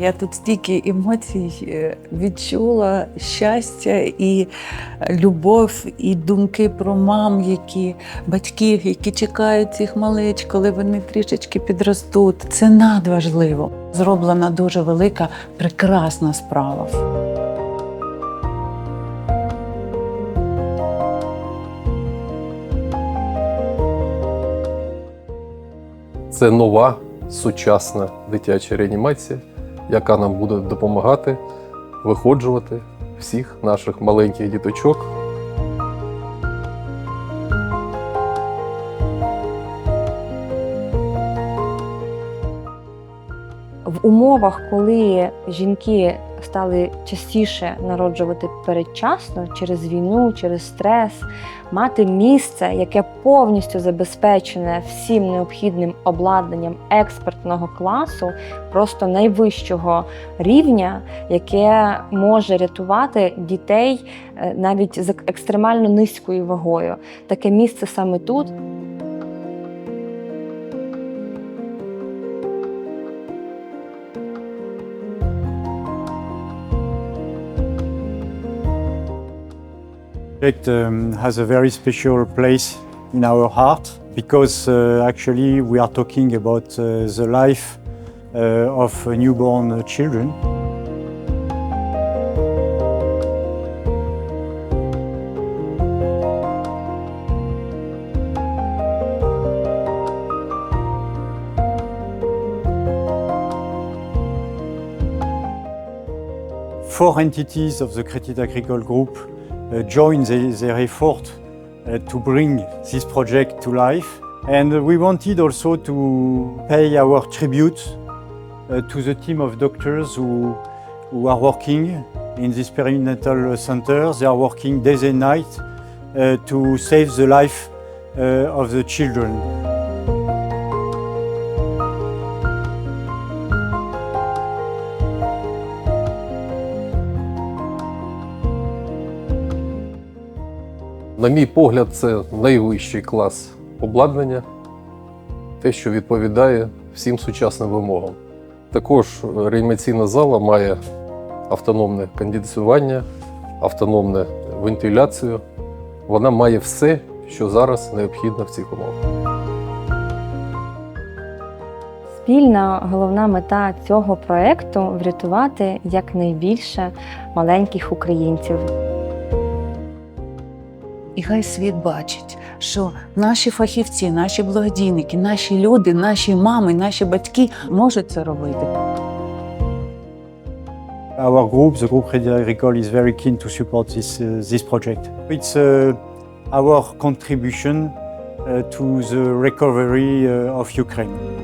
Я тут стільки емоцій е, відчула, щастя і любов, і думки про мам, які батьків, які чекають цих малич, коли вони трішечки підростуть. Це надважливо. Зроблена дуже велика, прекрасна справа. Це нова сучасна дитяча реанімація, яка нам буде допомагати виходжувати всіх наших маленьких діточок. в умовах, коли жінки стали частіше народжувати передчасно через війну, через стрес, мати місце, яке повністю забезпечене всім необхідним обладнанням експертного класу, просто найвищого рівня, яке може рятувати дітей е, навіть з екстремально низькою вагою. Таке місце саме тут um, has a very special place in our heart because uh, actually we are talking about uh, the life uh, of newborn children. Four entities of the Crédit Agricole Group join the- their effort uh, to bring this project to life. And we wanted also to pay our tribute uh, to the team of doctors who, who are working in this perinatal center. They are working days and nights uh, to save the life uh, of the children. На мій погляд, це найвищий клас обладнання, те, що відповідає всім сучасним вимогам. Також реанімаційна зала має автономне кондиціювання, автономну вентиляцію. Вона має все, що зараз необхідно в цих умовах. Спільна головна мета цього проекту врятувати якнайбільше маленьких українців. І хай світ бачить, що наші фахівці, наші благодійники, наші люди, наші мами, наші батьки можуть це робити. Our group, the group Crédit Agricole, is very keen to support this, uh, this project. It's uh, our contribution uh, to the recovery uh, of Ukraine.